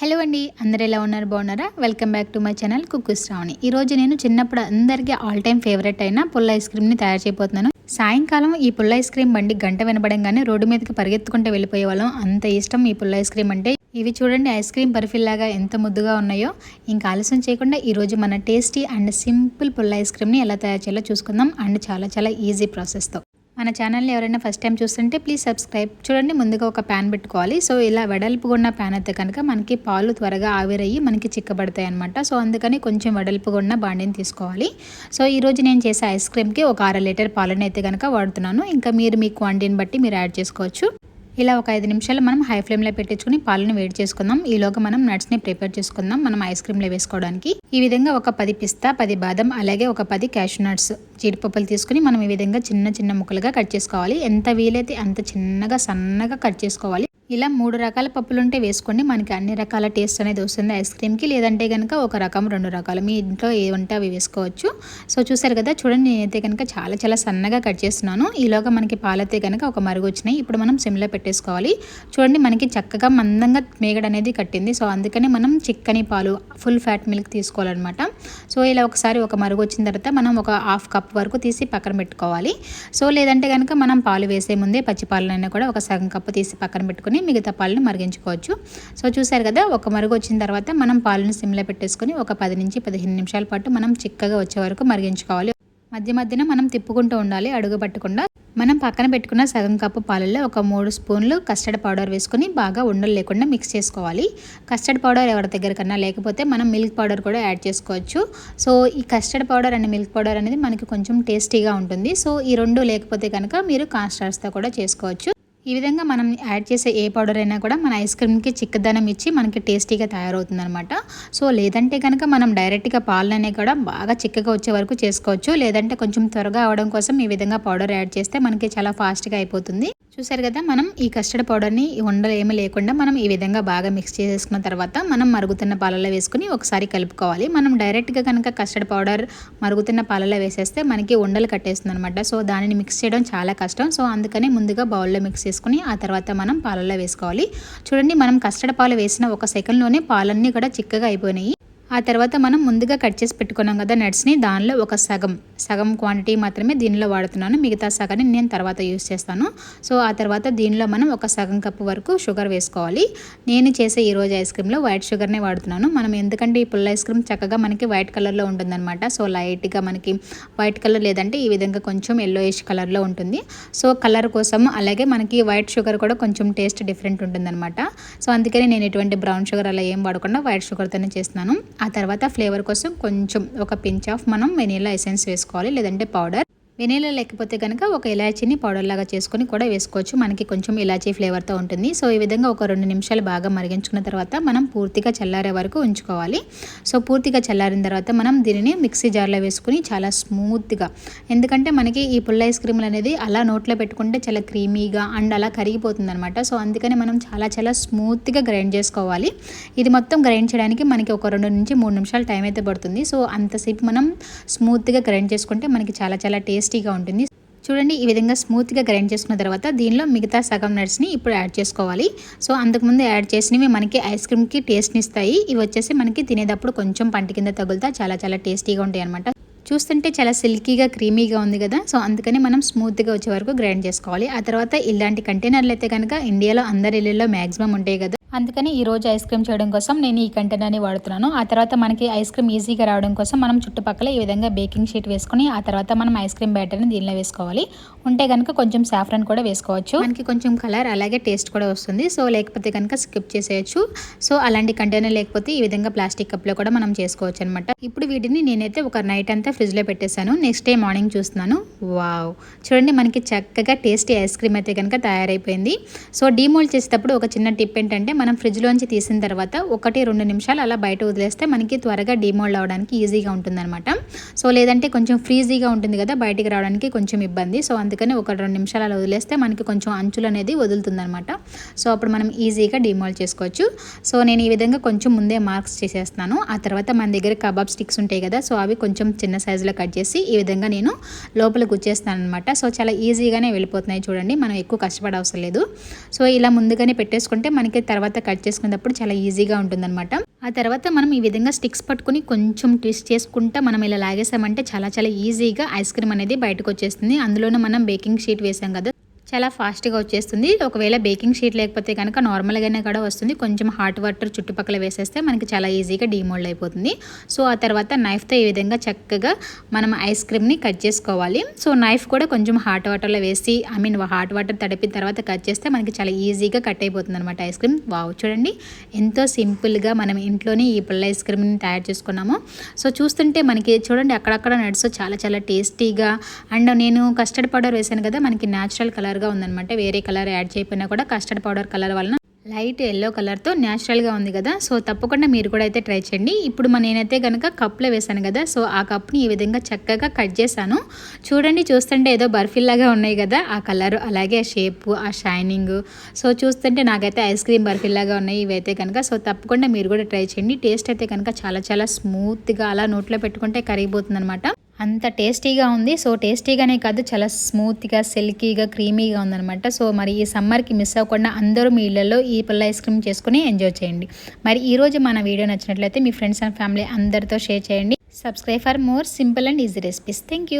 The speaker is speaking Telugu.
హలో అండి అందరు ఎలా ఉన్నారు? బాగున్నారా? Welcome back to my channel cook Shravani. ఈరోజు నేను చిన్నప్పుడు అందరికీ ఆల్ టైమ్ ఫేవరెట్ అయిన పుల్ల ఐస్ క్రీమ్ని తయారు చేయబోతున్నాను. సాయంకాలం ఈ పుల్ల ఐస్ క్రీమ్ బండి గంట వినబడంగానే రోడ్డు మీదకి పరిగెత్తుకుంటూ వెళ్ళిపోయే వాళ్ళం. అంత ఇష్టం ఈ పుల్ల ఐస్ క్రీమ్ అంటే. ఇవి చూడండి ఐస్ క్రీమ్ బర్ఫీలాగా ఎంత ముద్దుగా ఉన్నాయో. ఇంకా ఆలస్యం చేయకుండా ఈరోజు మన టేస్టీ అండ్ సింపుల్ పుల్ల ఐస్ క్రీమ్ని ఎలా తయారు చేయాలో చూసుకుందాం. అండ్ చాలా చాలా ఈజీ ప్రాసెస్తో. మన ఛానల్ని ఎవరైనా ఫస్ట్ టైం చూస్తుంటే ప్లీజ్ సబ్స్క్రైబ్ చూడండి ముందుగా ఒక ప్యాన్ పెట్టుకోవాలి. సో ఇలా వెడల్పుగా ఉన్న ప్యాన్ అయితే కనుక మనకి పాలు త్వరగా ఆవిరయ్యి మనకి చిక్కబడతాయి అనమాట సో అందుకని కొంచెం వెడల్పుగా ఉన్న బాండిని తీసుకోవాలి. సో ఈరోజు నేను చేసే ఐస్ క్రీమ్కి ఒక అర లీటర్ పాలని అయితే కనుక వాడుతున్నాను. ఇంకా మీరు మీ క్వాంటిటీని బట్టి మీరు యాడ్ చేసుకోవచ్చు. ఇలా ఒక ఐదు నిమిషాలు మనం హై ఫ్లేమ్లో పెట్టించుకుని పాలను వేడి చేసుకుందాం. ఈలోగా మనం నట్స్ని ప్రిపేర్ చేసుకుందాం. మనం ఐస్ క్రీమ్లో వేసుకోవడానికి. ఈ విధంగా ఒక పది పిస్తా పది బాదం అలాగే ఒక పది క్యాష్యూ నట్స్ జీడిపప్పులు తీసుకుని మనం ఈ విధంగా చిన్న చిన్న ముక్కలుగా కట్ చేసుకోవాలి. ఎంత వీలైతే అంత చిన్నగా సన్నగా కట్ చేసుకోవాలి. ఇలా మూడు రకాల పప్పులు ఉంటే వేసుకోండి. మనకి అన్ని రకాల టేస్ట్ అనేది వస్తుంది ఐస్ క్రీమ్కి. లేదంటే కనుక ఒక రకం రెండు రకాలు. మీ ఇంట్లో ఏ ఉంటే అవి వేసుకోవచ్చు. సో చూసారు కదా చూడండి నేనైతే కనుక చాలా చాలా సన్నగా కట్ చేస్తున్నాను. ఈలోగా మనకి పాలైతే కనుక ఒక మరుగు వచ్చినాయి. ఇప్పుడు మనం సిమ్లో పెట్టేసుకోవాలి. చూడండి మనకి చక్కగా మందంగా మేగడ అనేది కట్టింది. సో అందుకనే మనం చిక్కని పాలు ఫుల్ ఫ్యాట్ మిల్క్ తీసుకోవాలన్నమాట. సో ఇలా ఒకసారి ఒక మరుగు వచ్చిన తర్వాత మనం ఒక హాఫ్ కప్ వరకు తీసి పక్కన పెట్టుకోవాలి. సో లేదంటే కనుక మనం పాలు వేసే ముందే పచ్చి పాలనైనా కూడా ఒక సగం కప్పు తీసి పక్కన పెట్టుకుని మిగతా పాలను మరిగించుకోవచ్చు. సో చూసారు కదా ఒక మరుగు వచ్చిన తర్వాత మనం పాలను సిమ్లో పెట్టేసుకొని ఒక పది నుంచి పదిహేను నిమిషాల పాటు మనం చిక్కగా వచ్చే వరకు మరిగించుకోవాలి. మధ్య మధ్యన మనం తిప్పుకుంటూ ఉండాలి అడుగు పట్టకుండా. మనం పక్కన పెట్టుకున్న సగం కప్పు పాలల్లో ఒక మూడు స్పూన్లు కస్టర్డ్ పౌడర్ వేసుకొని బాగా ఉండలు లేకుండా మిక్స్ చేసుకోవాలి. కస్టర్డ్ పౌడర్ ఎవరి దగ్గర కన్నా లేకపోతే మనం మిల్క్ పౌడర్ కూడా యాడ్ చేసుకోవచ్చు. సో ఈ custard powder and milk powder అనేది మనకి కొంచెం టేస్టీగా ఉంటుంది. సో ఈ రెండు లేకపోతే కనుక మీరు కాన్స్టార్స్తో కూడా చేసుకోవచ్చు. ఈ విధంగా మనం యాడ్ చేసే ఏ పౌడర్ అయినా కూడా మన ఐస్ క్రీమ్కి చిక్కదనం ఇచ్చి మనకి టేస్టీగా తయారవుతుంది అనమాట సో లేదంటే కనుక మనం డైరెక్ట్గా పాలనే కూడా బాగా చిక్కగా వచ్చే వరకు చేసుకోవచ్చు. లేదంటే కొంచెం త్వరగా అవడం కోసం ఈ విధంగా పౌడర్ యాడ్ చేస్తే మనకి చాలా ఫాస్ట్గా అయిపోతుంది. చూసారు కదా మనం ఈ కస్టర్డ్ పౌడర్ని ఉండలు ఏమీ లేకుండా మనం ఈ విధంగా బాగా మిక్స్ చేసేసుకున్న తర్వాత మనం మరుగుతున్న పాలలో వేసుకుని ఒకసారి కలుపుకోవాలి. మనం డైరెక్ట్గా కనుక కస్టర్డ్ పౌడర్ మరుగుతున్న పాలలో వేసేస్తే మనకి ఉండలు కట్టేస్తుంది అనమాట సో దానిని మిక్స్ చేయడం చాలా కష్టం. సో అందుకని ముందుగా బౌల్లో మిక్స్ చేసుకుని ఆ తర్వాత మనం పాలల్లో వేసుకోవాలి. చూడండి మనం కస్టర్డ్ పాలు వేసిన ఒక సెకండ్లోనే పాలన్నీ కూడా చిక్కగా అయిపోయినాయి. ఆ తర్వాత మనం ముందుగా కట్ చేసి పెట్టుకున్నాం కదా నట్స్ని దానిలో ఒక సగం. సగం క్వాంటిటీ మాత్రమే దీనిలో వాడుతున్నాను. మిగతా సగాన్ని నేను తర్వాత యూస్ చేస్తాను. సో ఆ తర్వాత దీనిలో మనం ఒక సగం కప్పు వరకు షుగర్ వేసుకోవాలి. నేను చేసే ఈరోజు ఐస్ క్రీమ్లో వైట్ షుగర్నే వాడుతున్నాను. మనం ఎందుకంటే ఈ పుల్ల ఐస్ క్రీమ్ చక్కగా మనకి వైట్ కలర్లో ఉంటుందన్నమాట. సో లైట్గా మనకి వైట్ కలర్ లేదంటే ఈ విధంగా కొంచెం ఎల్లోయిష్ కలర్లో ఉంటుంది. సో కలర్ కోసం అలాగే మనకి వైట్ షుగర్ కూడా కొంచెం టేస్ట్ డిఫరెంట్ ఉంటుందన్నమాట. సో అందుకని నేను ఎటువంటి బ్రౌన్ షుగర్ అలా ఏం వాడకుండా వైట్ షుగర్తోనే చేస్తున్నాను. ఆ తర్వాత ఫ్లేవర్ కోసం కొంచెం ఒక పించ్ ఆఫ్ మనం వెనీలా ఎసెన్స్ వేసుకోవాలి లేదంటే పౌడర్. వెనీలా లేకపోతే కనుక ఒక ఇలాచీని పౌడర్ లాగా చేసుకొని కూడా వేసుకోవచ్చు. మనకి కొంచెం ఇలాచీ ఫ్లేవర్తో ఉంటుంది. సో ఈ విధంగా ఒక రెండు నిమిషాలు బాగా మరిగించుకున్న తర్వాత మనం పూర్తిగా చల్లారే వరకు ఉంచుకోవాలి. సో పూర్తిగా చల్లారిన తర్వాత మనం దీనిని మిక్సీ జార్లో వేసుకుని చాలా స్మూత్గా ఎందుకంటే మనకి ఈ పుల్ల ఐస్ క్రీమ్లు అనేది అలా నోట్లో పెట్టుకుంటే చాలా క్రీమీగా అండ్ అలా కరిగిపోతుంది అనమాట సో అందుకని మనం చాలా చాలా స్మూత్గా గ్రైండ్ చేసుకోవాలి. ఇది మొత్తం గ్రైండ్ చేయడానికి మనకి ఒక రెండు నుంచి మూడు నిమిషాలు టైం అయితే పడుతుంది. సో అంతసేపు మనం స్మూత్గా గ్రైండ్ చేసుకుంటే మనకి చాలా చాలా టేస్ట్ టేస్టీగా ఉంటుంది. చూడండి ఈ విధంగా స్మూత్గా గ్రైండ్ చేసుకున్న తర్వాత దీనిలో మిగతా సగం నట్స్ని ఇప్పుడు యాడ్ చేసుకోవాలి. సో అంతకుముందు యాడ్ చేసినవి మనకి ఐస్ క్రీమ్కి టేస్ట్ని ఇస్తాయి ఇవి వచ్చేసి మనకి తినేటప్పుడు కొంచెం పంట కింద తగులుతా చాలా చాలా టేస్టీగా ఉంటాయి అనమాట చూస్తుంటే చాలా సిల్కీగా క్రీమీగా ఉంది కదా. సో అందుకని మనం స్మూత్గా వచ్చే వరకు గ్రైండ్ చేసుకోవాలి. ఆ తర్వాత ఇలాంటి కంటైనర్లు అయితే కనుక ఇండియాలో అందరి ఇళ్ళల్లో మ్యాక్సిమం ఉంటాయి కదా. అందుకని ఈరోజు ఐస్ క్రీమ్ చేయడం కోసం నేను ఈ కంటైనర్ని వాడుతున్నాను. ఆ తర్వాత మనకి ఐస్ క్రీమ్ ఈజీగా రావడం కోసం మనం చుట్టుపక్కల ఈ విధంగా బేకింగ్ షీట్ వేసుకుని ఆ తర్వాత మనం ఐస్ క్రీమ్ బ్యాటర్ని దీనిలో వేసుకోవాలి. ఉంటే కనుక కొంచెం సాఫ్రన్ కూడా వేసుకోవచ్చు. మనకి కొంచెం కలర్ అలాగే టేస్ట్ కూడా వస్తుంది. సో లేకపోతే కనుక స్కిప్ చేసేయచ్చు. సో అలాంటి కంటైనర్ లేకపోతే ఈ విధంగా ప్లాస్టిక్ కప్లో కూడా మనం చేసుకోవచ్చు అనమాట ఇప్పుడు వీటిని నేనైతే ఒక నైట్ అంతా ఫ్రిడ్జ్లో పెట్టేశాను. నెక్స్ట్ డే మార్నింగ్ చూస్తున్నాను. వావ్! చూడండి మనకి చక్కగా టేస్టీ ఐస్ క్రీమ్ అయితే కనుక తయారైపోయింది. సో డీమోల్డ్ చేసేటప్పుడు ఒక చిన్న టిప్ ఏంటంటే మనం ఫ్రిడ్జ్లోంచి తీసిన తర్వాత ఒకటి రెండు నిమిషాలు అలా బయట వదిలేస్తే మనకి త్వరగా డీమోల్డ్ అవడానికి ఈజీగా ఉంటుందన్నమాట. సో లేదంటే కొంచెం ఫ్రీజీగా ఉంటుంది కదా బయటికి రావడానికి కొంచెం ఇబ్బంది. సో అందుకని ఒక రెండు నిమిషాలు అలా వదిలేస్తే మనకి కొంచెం అంచులు అనేది వదులుతుందనమాట సో అప్పుడు మనం ఈజీగా డీమోల్డ్ చేసుకోవచ్చు. సో నేను ఈ విధంగా కొంచెం ముందే మార్క్స్ చేసేస్తాను ఆ తర్వాత మన దగ్గర కబాబ్ స్టిక్స్ ఉంటాయి కదా సో అవి కొంచెం చిన్న సైజులో కట్ చేసి ఈ విధంగా నేను లోపల గుచ్చేస్తాను అనమాట సో చాలా ఈజీగానే వెళ్ళిపోతున్నాయి చూడండి మనం ఎక్కువ కష్టపడ అవసరం లేదు. సో ఇలా ముందుగానే పెట్టేసుకుంటే మనకి తర్వాత తర్వాత కట్ చేసుకునేటప్పుడు చాలా ఈజీగా ఉంటుందన్నమాట. ఆ తర్వాత మనం ఈ విధంగా స్టిక్స్ పట్టుకుని కొంచెం ట్విస్ట్ చేసుకుంటా మనం ఇలా లాగేసామంటే చాలా చాలా ఈజీగా ఐస్ క్రీమ్ అనేది బయటకు వచ్చేస్తుంది. అందులోనే మనం బేకింగ్ షీట్ వేసాం కదా చాలా ఫాస్ట్గా వచ్చేస్తుంది. ఒకవేళ బేకింగ్ షీట్ లేకపోతే కనుక నార్మల్గానే కూడా వస్తుంది. కొంచెం హాట్ వాటర్ చుట్టుపక్కల వేసేస్తే మనకి చాలా ఈజీగా డీమోల్డ్ అయిపోతుంది. సో ఆ తర్వాత నైఫ్తో ఈ విధంగా చక్కగా మనం ఐస్ క్రీమ్ని కట్ చేసుకోవాలి. సో నైఫ్ కూడా కొంచెం హాట్ వాటర్లో వేసి ఐ మీన్ హాట్ వాటర్ తడిపిన తర్వాత కట్ చేస్తే మనకి చాలా ఈజీగా కట్ అయిపోతుంది అనమాట ఐస్ క్రీమ్. వావ్! చూడండి ఎంతో సింపుల్గా మనం ఇంట్లోనే ఈ పుల్ల ఐస్ క్రీమ్ని తయారు చేసుకున్నాము. సో చూస్తుంటే మనకి చూడండి అక్కడక్కడ నట్స్ చాలా చాలా టేస్టీగా అండ్ నేను కస్టర్డ్ పౌడర్ వేసాను కదా మనకి న్యాచురల్ కలర్గా ఉందన్నమాట. వేరే కలర్ యాడ్ చేయకపోయినా కూడా కస్టర్డ్ పౌడర్ కలర్ వలన లైట్ ఎల్లో కలర్తో న్యాచురల్గా ఉంది కదా. సో తప్పకుండా మీరు కూడా అయితే ట్రై చేయండి. ఇప్పుడు మన నేనైతే కనుక కప్లో వేసాను కదా. సో ఆ కప్ని ఈ విధంగా చక్కగా కట్ చేశాను. చూడండి చూస్తుంటే ఏదో బర్ఫీలాగా ఉన్నాయి కదా. ఆ కలర్ అలాగే ఆ షేప్ ఆ షైనింగ్ సో చూస్తుంటే నాకైతే ఐస్ క్రీమ్ బర్ఫీలాగా ఉన్నాయి. ఇవైతే కనుక సో తప్పకుండా మీరు కూడా ట్రై చేయండి. టేస్ట్ అయితే కనుక చాలా చాలా స్మూత్గా అలా నోట్లో పెట్టుకుంటే కరిగిపోతుంది అనమాట అంత టేస్టీగా ఉంది. సో టేస్టీగానే కాదు చాలా స్మూత్గా సిల్కీగా క్రీమీగా ఉందనమాట సో మరి ఈ సమ్మర్కి మిస్ అవ్వకుండా అందరూ మీ ఇళ్ళలో ఈ పుల్ల ఐస్ క్రీమ్ చేసుకుని ఎంజాయ్ చేయండి. మరి ఈ రోజు మన వీడియో నచ్చినట్లయితే మీ ఫ్రెండ్స్ అండ్ ఫ్యామిలీ అందరితో షేర్ చేయండి. Subscribe for more simple and easy recipes. Thank you